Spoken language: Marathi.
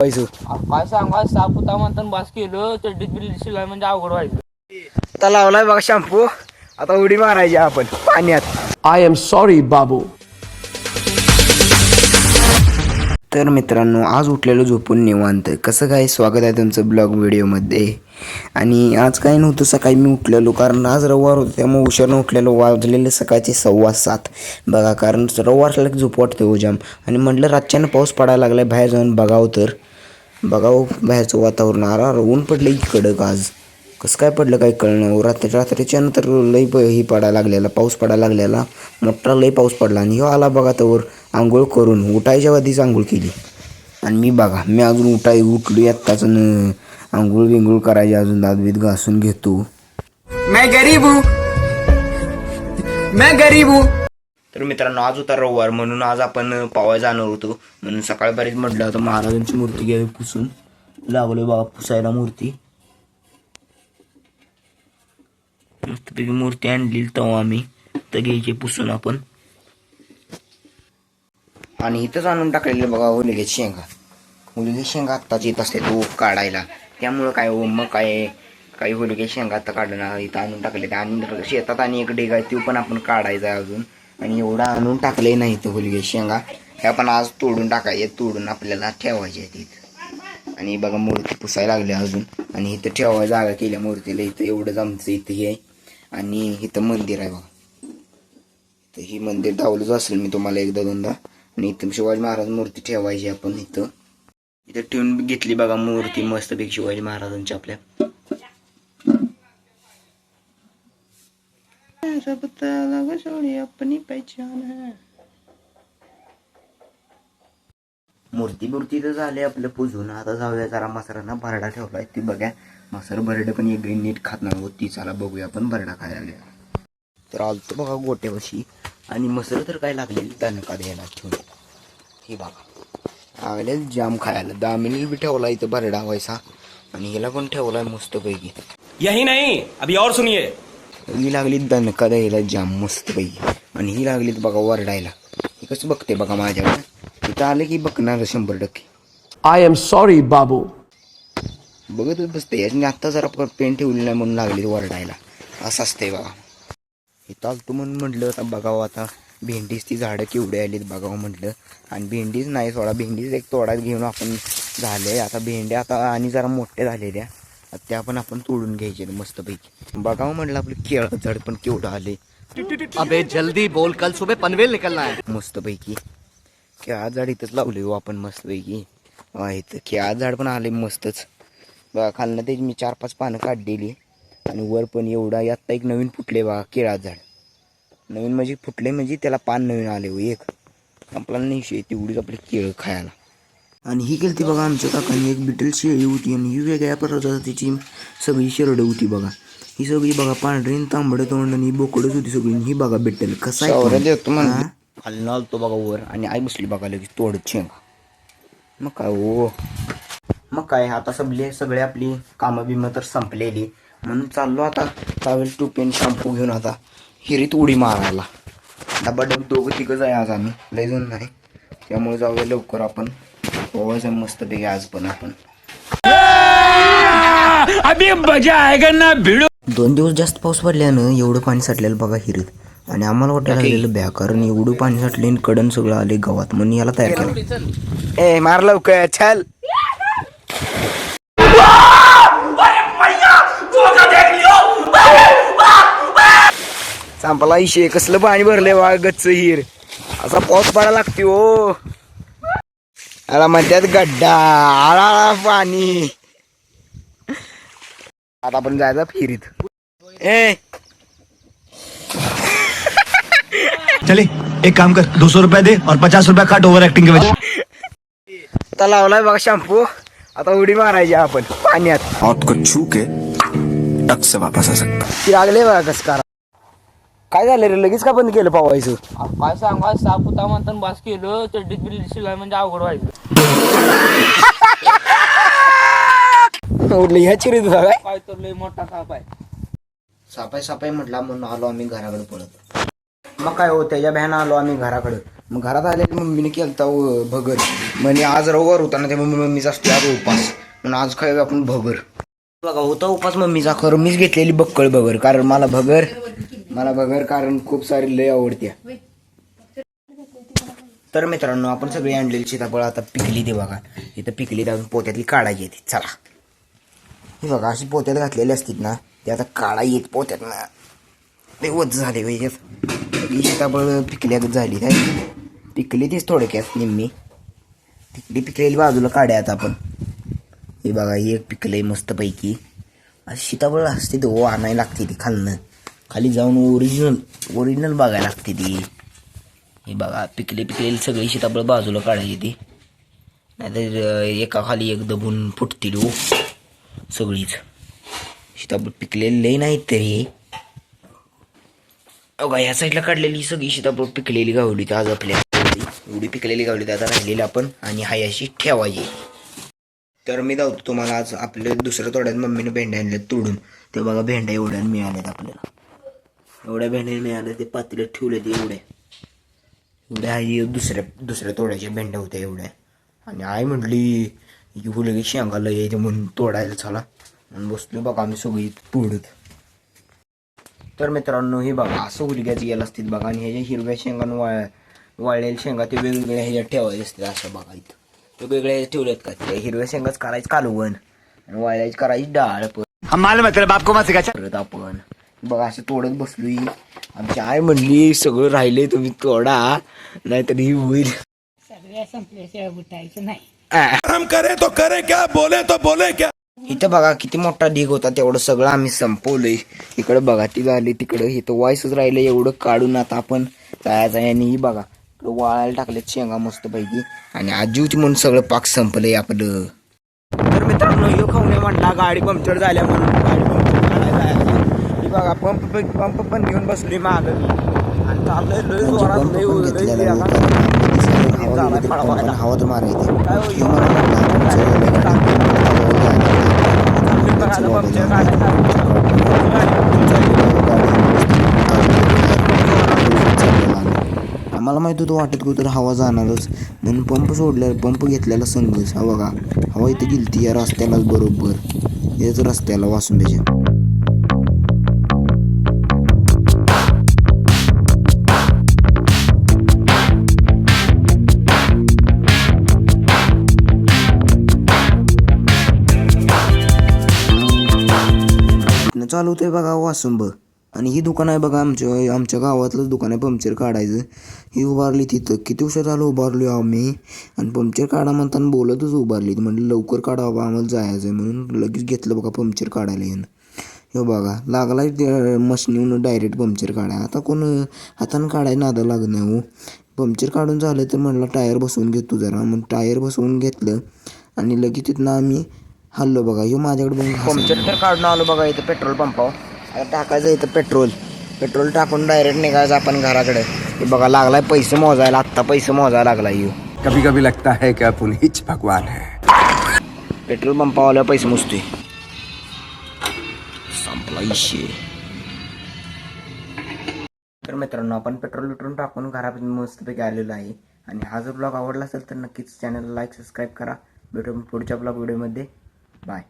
व्हायचं काय सांगा साप होता म्हणताना बास केलं चड्डीत बिल्ली शिलाय म्हणजे अवघड व्हायचं. आता लावलाय बघा शॅम्पू. आता उडी मारायची आपण पाण्यात. I am sorry, Babu. तर मित्रांनो आज उठलेलो झोपून निवांत. कसं काय? स्वागत आहे तुमचं ब्लॉग व्हिडिओमध्ये. आणि आज काय नव्हतं सकाळी मी उठलेलो कारण आज रविवार होतं त्यामुळे उशिरानं उठलेलो वाजलेले सकाळचे सव्वा सात. बघा कारण रविवारला की झोप वाटते हो जाम. आणि म्हटलं रातच्यानं पाऊस पडायला लागलाय बाहेर जाऊन बघावं तर. बघावं हो, बाहेरचं वातावरण आरा ऊन पडलं कडक आज कसं काय पडलं काय कळणं? हो, रात्री रात्रीच्या नंतर लई प ही पडायला लागलेला पाऊस पडायला लागलेला. मोठा लई पाऊस पडला. आणि ह्यो आला बघा तर आंघोळ करून उठायच्या आधीच आंघोळ केली. आणि मी बघा मी अजून उठाय उठली आत्ताच न आंघोळ बिंघोळ करायची अजून दादवीत घासून घेतो. मैं गरीब हूँ. मैं गरीब हूँ. तर मित्रांनो आज होता रविवार म्हणून आज आपण पावा जाणार होतो. म्हणून सकाळी बरीच म्हटलं होतं महाराजांची मूर्ती घ्यावी पुसून. लागलोय बाबा पुसायला मूर्ती. मस्तपैकी मूर्ती आणली तेव्हा आम्ही. तर घ्यायची पुसून आपण. आणि इथंच आणून टाकलेले बघा होलिगे शेंगा. होलिगे शेंगा आत्ताच येत असते तो काढायला. त्यामुळं काय हो मग काय काही होलिके शेंगा आता काढणार इथं आणून टाकले आणि शेतात आणि एक डेग आहे तो पण आपण काढायचा अजून. आणि एवढा आणून टाकले नाही इथं होलिगे शेंगा. हे पण आज तोडून टाकायचे तोडून आपल्याला ठेवायचे आहेत इथं. आणि बघा मूर्ती पुसायला लागली अजून. आणि इथं ठेवायला जागा केल्या मूर्तीला. इथं एवढंच आमचं इथं हे आहे. आणि इथं मंदिर आहे बघा. तर ही मंदिर धावलंच असेल मी तुम्हाला एकदा दोनदा. आणि इथं शिवाजी महाराज मूर्ती ठेवायची आपण इथं. इथं ठेवून घेतली बघा मूर्ती. मस्तपैकी शिवाजी महाराजांची आपल्या मूर्ती मूर्ती तर झाले आपलं पुजून. आता जाऊया जरा मसरांना भरडा ठेवलाय. ती बघा. मसर भरडं पण एक नीट खात नाही होत ती. चला बघूया आपण भरडा खायला लागल्या तर आलतो बघा गोट्यापाशी. आणि मसर तर काय लागलेली दणका द्यायला ठेवून. हे बघा. लागले जाम खायला. दामिनी बी ठेवला इथं भरडा व्हायचा आणि हिला पण ठेवलाय मस्तपैकी. यही नहीं. अभी और सुनिए. ही लागली दणका द्यायला जाम मस्तपैकी आणि ही लागली बघा वरडायला ही कसं बघते बघा माझ्याकडे इथं आलं की बघणार शंभर टक्के. I am sorry, Babu. बघतच बसते. आणि आत्ता जरा पेन ठेवली नाही म्हणून लागली वरडायला असं असतंय बघा. इथं आलतो म्हणून म्हटलं आता बघावं आता. भेंडीच ती झाडं केवढी आलीत बघावं म्हटलं. आणि भेंडीच नाही थोडा भेंडीच एक तोडा घेऊन आपण झाले. आता भेंड्या आता आणि जरा मोठ्या झालेल्या. त्या पण आपण तोडून घ्यायचे मस्तपैकी. बघावं म्हटलं आपलं केळं झाड पण केवढं आले अबे जल्दी बोल कल सुबह पनवेल निकलना है. मस्तपैकी. केळा झाड इथंच लावले हो आपण मस्तपैकी. हा इथं केळा झाड पण आले मस्तच. बघा खालनं त्याची मी चार पाच पानं काढलेली. आणि वर पण एवढा आत्ता एक नवीन फुटले बघा केळा झाड नवीन म्हणजे फुटले म्हणजे त्याला पान नवीन आले हो एक. आपल्याला नाही तेवढीच आपली केळं खायला. आणि ही केली बघा आमच्या काकांनी. एक बिटल शेळी होती आणि ही वेगळ्या प्रजातीची सगळी शेरडं होती बघा. ही सगळी बघा पांढरी तांबडं तोंड आणि बोकडच होती सगळी. ही बघा बिटल कसं आहे हा? खाली आलतो बघा वर आणि आई बसली बघा लगेच तोडत शेंगा मग काय ओ मग काय आता सगळे सगळे आपली कामं बिमं तर संपलेली. म्हणून चाललो आता. टावेल टू पेन शॅम्पू घेऊन आता हिरीत उडी मारायला. डबा डब दोघं तिघंच आहे आज आम्ही. लय जण नाही. त्यामुळे जाऊया लवकर आपण. पोवायचं मस्तपैकी आज पण आपण. अभी मजा आएगा ना? भिड़ो. दोन दिवस जास्त पाऊस पडल्यानं एवढं पाणी साठलेलं बघा हिरीत. आणि आम्हाला वाटायला लागलेलं ब्या कारण एवढं पाणी साठले आणि कडन सगळं आले गावात. म्हणून याला तयार केलं. ए मार लवकर चल. संपला इशे कसलं पाणी भरले वा गच्च हिर. असा पाऊस पडायला लागते हो आला म्हणतात गड्डा. आला पाणी. आता आपण जायचं फिरीत. ए. चले एक काम कर दो सौ रुपया दे और पचास रुपया काट ओवर एक्टिंग के वजह आता लावलाय बघा शॅम्पू आता उडी मारायची आपण पाण्यात. मौत को छू के टक से वापस आ सकता. लागले बघा कस करा काय झालं रे? लगेच का बंद केलं पावायचं? काय सांगा साप होता म्हणताना बास केलं चड्डीत बिल्ली शिलाय म्हणजे अवघड व्हायचं. उठलं ह्या चिरीत बघा काय? तर लय मोठा साप आहे. सापाय सापाय म्हटला म्हणून आलो आम्ही घराकडे पळत. मग काय हो त्याच्या बॅन आलो आम्ही घराकडे. मग घरात आले की मम्मीने केलता भगर. म्हणजे आज रविवार होता ना त्यामुळे मम्मीचा असतो आज उपास. म्हणून आज खाऊया आपण भगर. बघा होता उपास मम्मीचा खरं मीच घेतलेली बक्कळ भगर कारण मला भगर मला भगर कारण खूप सारी लय आवडते. तर मित्रांनो आपण सगळी आणलेली सीताफळ आता पिकली ते बघा. इथं पिकली तर पोत्यातली काढायची येते. चला. हे बघा अशी पोत्यात घातलेली असतील ना ते आता काढा येत पोत्यात ना. ते वज झाले ही सीताफळ पिकल्यात झाली काय पिकली तीच थोडक्यात निम्मी. तिकडी पिकलेली बाजूला काढ्या आता आपण. हे बघा हे एक पिकलंय मस्तपैकी. अशी सीताफळ असते ते ओ आणायला लागते ती खालनं. खाली जाऊन ओरिजिनल ओरिजिनल बघायला लागते ती. हे बघा पिकले पिकलेली सगळी सीताफळ बाजूला काढायची ती. नाहीतर एकाखाली एका खाली एक दबून फुटतील ओ सगळीच. सीताफळ पिकलेली नाहीत तरी. अगा या साईडला काढलेली सगळी सीताफळ पिकलेली गावली तर आज आपल्या. एवढी पिकलेली गावली तर आता राहिलेली आपण आणि हाय अशी ठेवायची. तर मी जाऊ तुम्हाला आज आपल्या दुसऱ्या तोड्यात मम्मीने भेंड्या आणल्या तोडून. ते बघा भेंड्या एवढ्या मिळाल्यात आपल्याला. एवढ्या भेंड्या मिळाल्या ते पातेल्यात ठेवले ते एवढ्या एवढ्या आई दुसऱ्या दुसऱ्या तोड्याच्या भेंड्या होत्या एवढ्या आणि आई म्हटली की शेंगाला यायचं म्हणून तोडायला चला. म्हणून बसलो बघा आम्ही सगळी तोडत तर मित्रांनो हे बघा असं हुलग्याचं गेलं असतील बघा आणि ह्याच्या हिरव्या शेंगानं वाळ वाळलेल्या शेंगा ते वेगवेगळ्या ह्याच्यात ठेवायचे असतील असं बघा इथं. वेगवेगळ्या ह्याच्यात ठेवल्यात का त्या हिरव्या शेंगाच करायचं कालवण आणि वाळल्याची करायची डाळ पण. हम मालूम है तेरे बाप को? परत आपण. बघा असं तोडत बसलोय. आमची आई म्हणली सगळं राहिले तुम्ही तोडा नाहीतर ही होईल. सगळ्या संपल्याशिवाय उठायचं नाही. हम करे तो करे क्या बोले तो बोले क्या. इथं बघा किती मोठा ढीग होता तेवढं सगळं आम्ही संपवलंय. इकडे बघा ती झाली तिकडं. इथं वायसच राहिलं एवढं काढून आता आपण जायचं आहे. आणि ही बघा इकडं वाळायला टाकलेत शेंगा मस्त पैकी आणि आजीवची म्हणून सगळं पाक संपलंय आपलं. तर मित्रांनो यो खाऊन म्हटला गाडी पंक्चर झाल्या म्हणून. गाडी पंक्चर. ही बघा पंप पंप पण घेऊन बसली माग. आणि चाललंय लय जोरात लय लय. हवा तर मारायची काय. आम्हाला माहीत होतं वाटत कुठं हवा जाणारच. म्हणून पंप सोडल्या पंप घेतलेला संघच हा बघा. हवा इथे गेलती या रस्त्यालाच बरोबर. याच रस्त्याला वासुंब्याच्या इथनं चालू आहे बघा वासुंब. आणि ही दुकान आहे बघा आमच्या आमच्या गावातलंच दुकान आहे पंक्चर काढायचं. ही उभारली तिथं. किती उशीर झालं उभारलो आम्ही. आणि पंक्चर काढा म्हणताना बोलतच उभारली म्हणलं लवकर काढा बाबा आम्हाला जायचं आहे म्हणून लगेच घेतलं बघा पंक्चर काढायला येणं हे बघा लागला मशनीहून डायरेक्ट पंक्चर काढा. आता कोण हातानं काढायला नादा लागत नाही हो. पंक्चर काढून झालं तर म्हटलं टायर बसवून घेतो जरा. मग टायर बसवून घेतलं आणि लगेच तिथनं आम्ही हल्लो बघा ह्यो माझ्याकडे बघून हसायला पंक्चर तर काढून आलो बघा इथं पेट्रोल पंपावर. आता टाकायचं इथं पेट्रोल. पेट्रोल टाकून डायरेक्ट निघायचं आपण घराकडे. हे बघा लागलाय पैसे मोजायला आत्ता पैसे मोजायला लागलाय येऊ कभी कभी लगता है कि अपन हिच भगवान है। पेट्रोल पंपावाल्या पैसे मोजतोय. संपला इशे तर मित्रांनो आपण पेट्रोल बिट्रोल टाकून घरापर्यंत मस्तपैकी आलेलो आहे. आणि हा जर ब्लॉग आवडला असेल तर नक्कीच चॅनलला लाईक सबस्क्राईब करा. भेटू पुढच्या ब्लॉग व्हिडिओमध्ये बाय